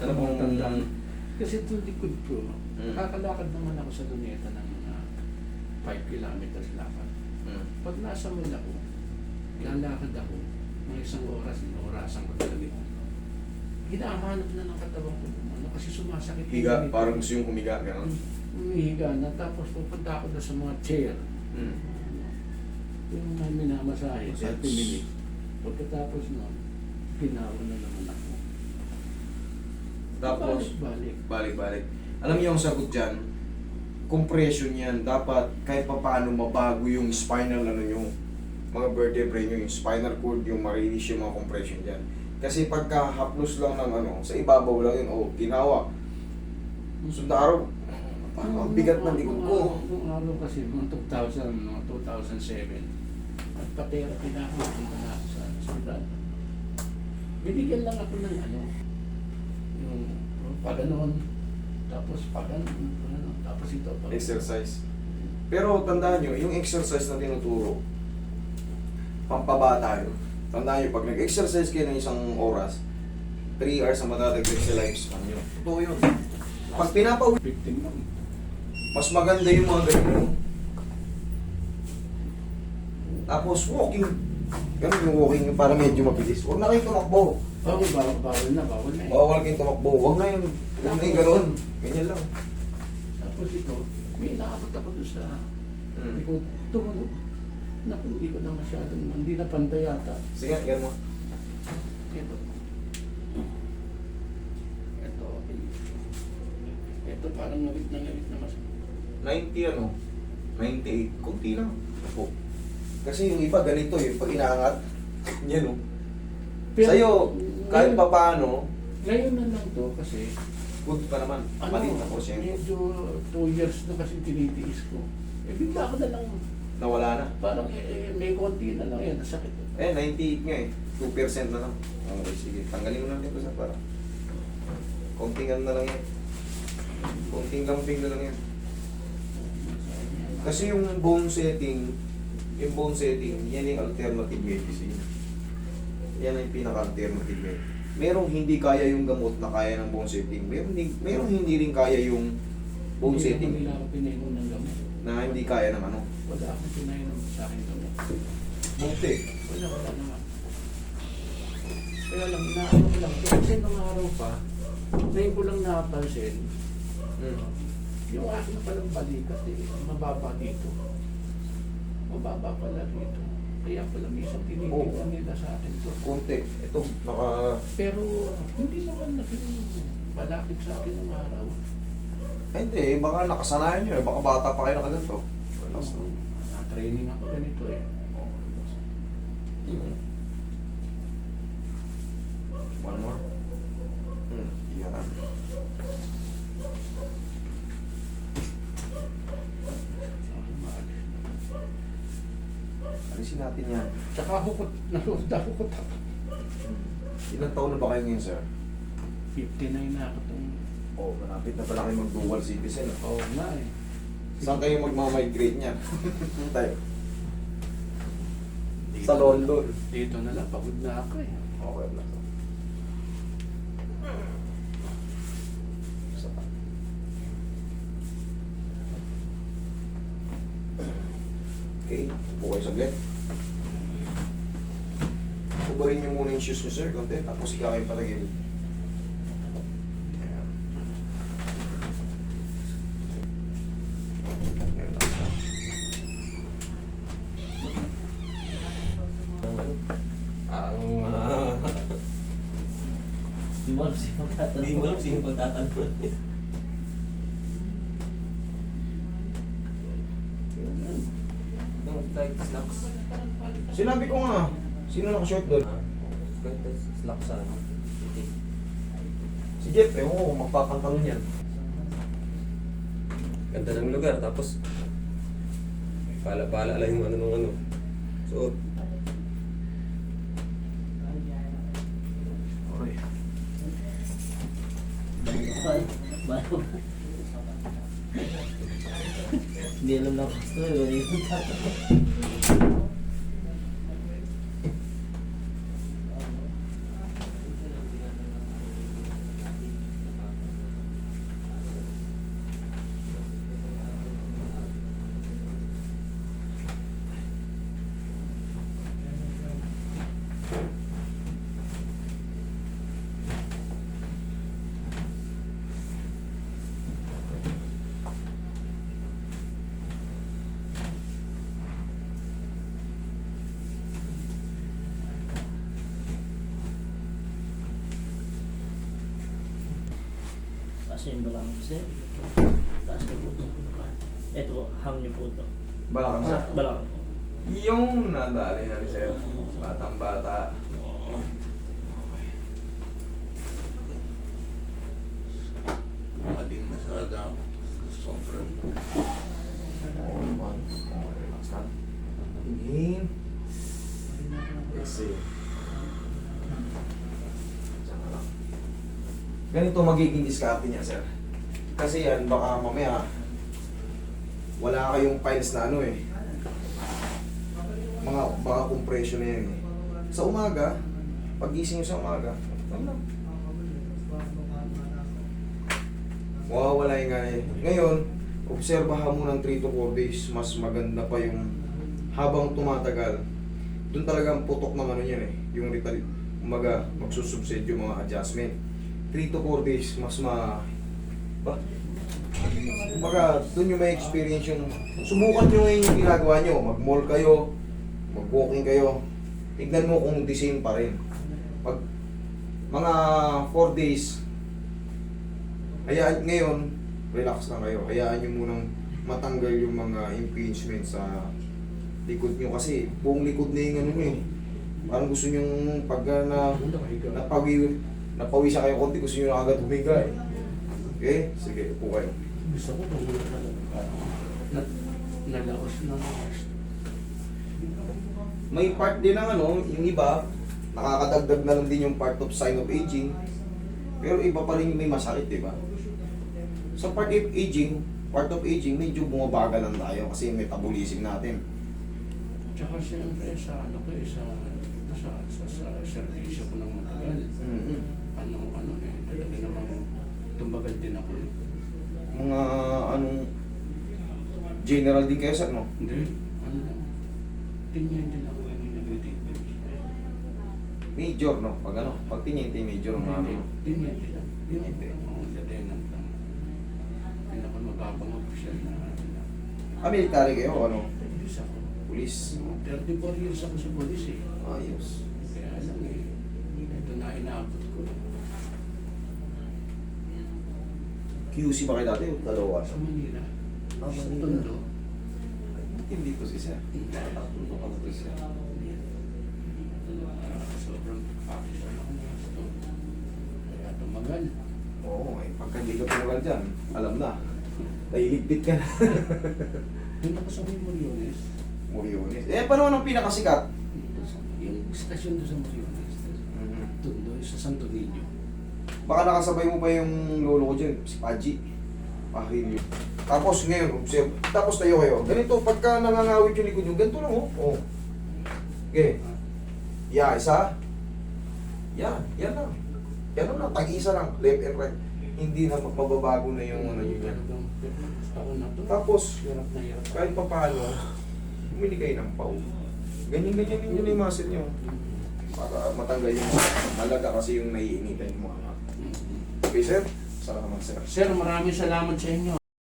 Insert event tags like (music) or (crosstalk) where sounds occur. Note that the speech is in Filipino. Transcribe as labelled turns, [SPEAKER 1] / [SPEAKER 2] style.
[SPEAKER 1] ano pong...
[SPEAKER 2] Tandaan. Kasi itong likod ko,
[SPEAKER 1] Mm.
[SPEAKER 2] kakalakad naman ako sa Luneta ng uh, 5 kilometers lakad.
[SPEAKER 1] Mm.
[SPEAKER 2] Pag nasa mall ako, lalakad ako, mga isang oras, orasan ko talaga yun. Hinahanap na ng katawan ko yung ano, kasi sumasakit. yung
[SPEAKER 1] Higa,
[SPEAKER 2] ganito.
[SPEAKER 1] parang gusto yung humiga, gano'n.
[SPEAKER 2] Umihiga na, tapos pupunta ako na sa mga chair.
[SPEAKER 1] Mm.
[SPEAKER 2] Yung may minamasahe,
[SPEAKER 1] Massage.
[SPEAKER 2] 30 minutes. Pagkatapos nun, pinawa na naman ako.
[SPEAKER 1] Tapos,
[SPEAKER 2] Balik.
[SPEAKER 1] balik-balik. Alam niyo yung sagot dyan, compression yan. Dapat kahit pa paano mabago yung spinal ano yung mga vertebrae nyo, yung spinal cord, yung ma-release yung mga compression dyan. Kasi pagka haplos lang ng ano, sa ibabaw lang yun, oh, ginawa. Sundaro, parang ang bigat ng likod ko.
[SPEAKER 2] Nung araw kasi, mga 2000, mga 2007, nagpa-therapy na ako, punta na ako sa hospital. Binigyan lang ako ng ano, yung pag ganon, tapos pag ano, ano, tapos ito. Pag,
[SPEAKER 1] Exercise. Pero tandaan nyo, yung exercise na tinuturo, pampabata yun. Tandaan nyo, pag nag-exercise kayo ng isang oras, 3 hours ang matadagdag sa lifespan nyo. Totoo yun. Pag pinapawid,
[SPEAKER 2] 15 lang.
[SPEAKER 1] mas maganda yung mga ganito. Tapos walking. Ganun yung walking yung para medyo mabilis. Huwag na kayong tumakbo.
[SPEAKER 2] Oo, bawal, bawal na, bawal na eh.
[SPEAKER 1] Bawal kayong tumakbo. Huwag na yung, huwag na yung ganun. Ganyan lang.
[SPEAKER 2] Tapos ito, may nakakot ako doon sa,
[SPEAKER 1] Hmm.
[SPEAKER 2] hindi ko tumunog. Naku, hindi ko na masyadong, hindi na pantay yata.
[SPEAKER 1] Sige, ganun mo.
[SPEAKER 2] Ito. Ito, okay. Ito parang ngawit na ngawit na mas.
[SPEAKER 1] 90 ano? 98. Kunti lang. Ako. Kasi yung iba ganito eh. Pag inaangat, yan o. Sa'yo, kahit pa paano,
[SPEAKER 2] Ngayon na lang to kasi,
[SPEAKER 1] good pa naman.
[SPEAKER 2] ano,
[SPEAKER 1] Maliit na porsyento.
[SPEAKER 2] medyo two years na kasi tinitiis ko. Eh, bigla ko na lang,
[SPEAKER 1] Nawala na.
[SPEAKER 2] parang eh, eh, may konti na lang yan, nasakit.
[SPEAKER 1] Eh, 98 nga eh. 2% na lang. Okay, sige. Tanggalin mo na dito sa para. Konting ano na lang yan. Konting lambing na lang yan. Kasi yung bone setting, yung bone setting, yan yung alternative medicine. Yan ang pinaka-alternative. Merong hindi kaya yung gamot na kaya ng bone setting. Merong, hindi- merong hindi rin kaya yung bone
[SPEAKER 2] Hindi
[SPEAKER 1] setting
[SPEAKER 2] nila ako pinainom ng gamot.
[SPEAKER 1] na hindi kaya ng ano.
[SPEAKER 2] Wala akong pinainom sa akin gamot.
[SPEAKER 1] Buti.
[SPEAKER 2] Wala, wala naman. Kaya lang, naano ko lang. Kasi nung araw pa, ngayon ko lang napansin,
[SPEAKER 1] Hmm.
[SPEAKER 2] yung akin palang balikat eh, mababa dito. Mababa pala dito. Kaya pala minsan tinitingnan nila sa akin to.
[SPEAKER 1] Konti. Ito, naka...
[SPEAKER 2] Pero hindi naman naging malapit sa akin ng araw.
[SPEAKER 1] Ay, Hindi, baka nakasanayan nyo eh. Baka bata pa kayo nakaganto.
[SPEAKER 2] So,
[SPEAKER 1] lang.
[SPEAKER 2] na-training ako ganito eh.
[SPEAKER 1] One more. Hmm, yan.
[SPEAKER 2] So, maalis na.
[SPEAKER 1] Alisin natin yan.
[SPEAKER 2] Tsaka hukot, nanood ako hukot ako.
[SPEAKER 1] Ilang taon na ba kayo ngayon, sir?
[SPEAKER 2] 59 na ako itong...
[SPEAKER 1] Oo, oh, malapit na pala kayo mag-dual citizen. Oh.
[SPEAKER 2] Oo nga eh.
[SPEAKER 1] Saan kayo magmamigrate niyan? (laughs) Tayo.
[SPEAKER 2] Dito
[SPEAKER 1] Sa
[SPEAKER 2] na
[SPEAKER 1] London.
[SPEAKER 2] lang. Dito na lang, pagod na ako eh.
[SPEAKER 1] Okay na to. Isa pa. Okay, upo kayo saglit. Kubarin niyo muna yung shoes niyo, sir, konti. Tapos ikaw kayo patagil. Ayan. Ayan lang siya.
[SPEAKER 3] Ang uh, (laughs)
[SPEAKER 4] Di mo alam sino magtatanong.
[SPEAKER 3] Hindi mo alam sino pagtatanong. Slacks.
[SPEAKER 1] Sinabi ko nga, sino naka-short doon?
[SPEAKER 3] Ah, tight slacks sa ano.
[SPEAKER 1] Si Jeff, eh, oo, magpapantalon yan.
[SPEAKER 3] Ganda ng lugar, tapos pala-pala lang yung ano nung ano. So,
[SPEAKER 1] Okay.
[SPEAKER 4] Hindi alam na gusto eh. Wala yung Thank you. Balakang ko sir. Taas na po ito. Ito ham niyo po ito.
[SPEAKER 1] Balakang
[SPEAKER 4] Sa balakang po.
[SPEAKER 1] Yung nadali na ni Sir. Batang bata.
[SPEAKER 2] Maling. Sobrang.
[SPEAKER 1] Okay, relax lang. Inhale. Exhale. Diyan ka lang. Ganito magiging diskarte niya, sir. Kasi yan, baka mamaya wala kayong files na ano eh. Mga baka compression na yan eh. Sa umaga, pagising nyo sa umaga, ano. Mawawala yung gana eh. Ngayon, obserbahan mo ng 3 to 4 days, mas maganda pa yung habang tumatagal. Doon talagang putok ng ano yan eh. Yung retal, umaga, magsusubside yung mga adjustment. 3 to 4 days, mas ma... Ba? Kumbaga, doon yung may experience yung... Subukan nyo ngayon yung ginagawa nyo. Mag-mall kayo, mag-walking kayo. Tignan mo kung the same pa rin. Pag mga 4 days, hayaan ngayon, relax lang kayo. Hayaan nyo munang matanggal yung mga impingement sa likod nyo kasi buong likod na yung ano nyo eh. Parang gusto nyo pagka na napawi, napawisa kayo konti, gusto nyo na agad humiga eh. Okay? Sige, upo kayo.
[SPEAKER 2] Gusto ko kung na, nalaos na laos.
[SPEAKER 1] May part din ng ano, yung iba, nakakadagdag na lang din yung part of sign of aging. Pero iba pa rin yung may masakit, di ba? Sa part of aging, part of aging, medyo bumabagal lang tayo kasi yung metabolism natin.
[SPEAKER 2] Tsaka siyempre sa ano ko eh, sa, sa, sa, sa servisyo ko ng matagal.
[SPEAKER 1] mm
[SPEAKER 2] Ano, ano eh, talaga namang tumbagal din ako eh.
[SPEAKER 1] Mga anong general din kayo sa no?
[SPEAKER 2] Hindi, ano lang. Tingnan din ako yung nag-take
[SPEAKER 1] Major, no? Pag ano, pag tiniente major mga ano.
[SPEAKER 2] Tingnan din lang. Hindi, ang ladenan lang. Pinakamababang official na ano na.
[SPEAKER 1] Ah, military kayo, ano?
[SPEAKER 2] Police ako.
[SPEAKER 1] Police.
[SPEAKER 2] 34 years ako sa police eh.
[SPEAKER 1] Ayos.
[SPEAKER 2] Kaya lang eh, ito na inaabot ko.
[SPEAKER 1] QC ba kayo dati? Dalawa.
[SPEAKER 2] Sa Manila.
[SPEAKER 1] Ah,
[SPEAKER 2] Sa
[SPEAKER 1] Manila.
[SPEAKER 2] Tondo.
[SPEAKER 1] Hindi po si Sir. Tatakbo ka po si Sir.
[SPEAKER 2] Ah, Sobrang pakisal ako. Kaya tumagal.
[SPEAKER 1] Oo, eh, pagka hindi ka tinagal dyan, alam na. Nailigpit ka na. (laughs)
[SPEAKER 2] Doon ako sa Moriones.
[SPEAKER 1] Moriones. Eh, paano ang pinakasikat?
[SPEAKER 2] Yung stasyon doon sa Moriones. Tondo, sa Santo Niño.
[SPEAKER 1] Baka nakasabay mo pa yung lolo ko dyan, si Paji. Pahilyo. Tapos ngayon, observe. Tapos tayo kayo. Ganito, pagka nangangawit yung likod nyo, ganito lang oh. Oh. Okay. Ya, isa. Yan, yan lang. Yan lang, tag-isa lang. Left and right. Hindi na mababago na yung ano yun yan. Tapos, kahit pa paano, humili kayo ng pau. Ganyan-ganyan na yung muscle nyo. Para matanggal yung malaga kasi yung naiinitan mga. Okay, sir? Salamat, sir.
[SPEAKER 2] Sir, maraming salamat sa inyo.